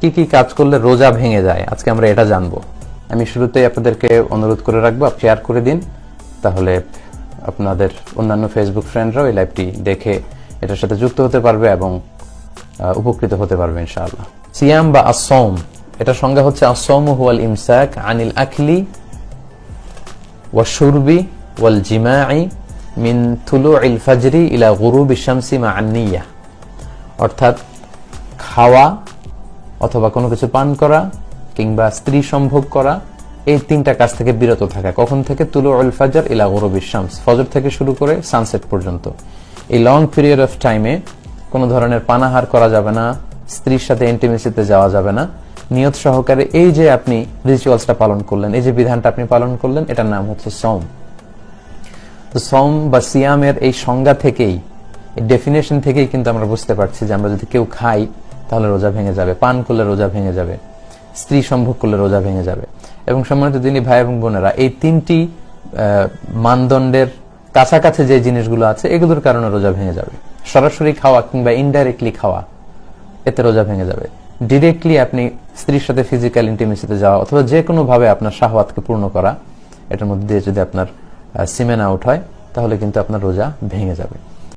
কি কি কাজ করলে রোজা ভেঙে যায়? আজকে আমরা এটা জানব। আমি শুরুতেই আপনাদেরকে অনুরোধ করে রাখব শেয়ার করে দিন। তাহলে আপনাদের অন্যান্য ফেসবুক ফ্রেন্ডরাও এই লাইভটি দেখে এটার সাথে যুক্ত হতে পারবে এবং উপকৃত হতে পারবে ইনশাআল্লাহ। সিয়াম বা আসম এটা সংজ্ঞা হচ্ছে আসম হুয়াল ইমসাক আনিল আকলি ওয়াশুরবি ওয়াল জিমাই মিন থুলু ইল ফাজরি ইলা গুরু বিশামসি মা আন্নিয়া অর্থাৎ খাওয়া অথবা কোনো কিছু পান করা কিংবা স্ত্রী সম্ভোগ করা, এই তিনটা কাজ থেকে বিরত থাকা। কখন থেকে? তুলো উল ফাজার ইলা গরবির শামস। ফজর থেকে শুরু করে সানসেট পর্যন্ত। এই লং পিরিয়ড অফ টাইমে কোনো ধরনের পানাহার করা যাবে না, স্ত্রীর সাথে ইন্টিমেসিতে যাওয়া যাবে না। নিয়ত সহকারে এই যে আপনি রিচুয়ালসটা পালন করলেন, এই যে বিধানটা আপনি পালন করলেন, এটার নাম হচ্ছে সম তো সম বা সিয়ামের এই সংজ্ঞা থেকেই ডেফিনেশন থেকেই কিন্তু আমরা বুঝতে পারছি যে আমরা যদি কেউ খাই তাহলে রোজা ভেঙে যাবে, পান করলে রোজা ভেঙে যাবে, স্ত্রী সম্ভোগ করলে রোজা ভেঙে যাবে। এবং সম্মানিত দিনী ভাই এবং বোনেরা, এই তিনটি মানদণ্ডের কাছাকাছি যে জিনিসগুলো আছে, এগুলোর কারণে রোজা ভেঙে যাবে। সরাসরি খাওয়া কিংবা ইনডাইরেক্টলি খাওয়া, এতে রোজা ভেঙে যাবে। ডিরেক্টলি আপনি স্ত্রীর সাথে ফিজিক্যাল ইন্টিমেসিতে যাওয়া অথবা যে কোনো ভাবে আপনার শাহওয়াতকে পূর্ণ করা, এটার মধ্যে দিয়ে যদি আপনার সিমেন আউট হয়, তাহলে কিন্তু আপনার রোজা ভেঙে যাবে।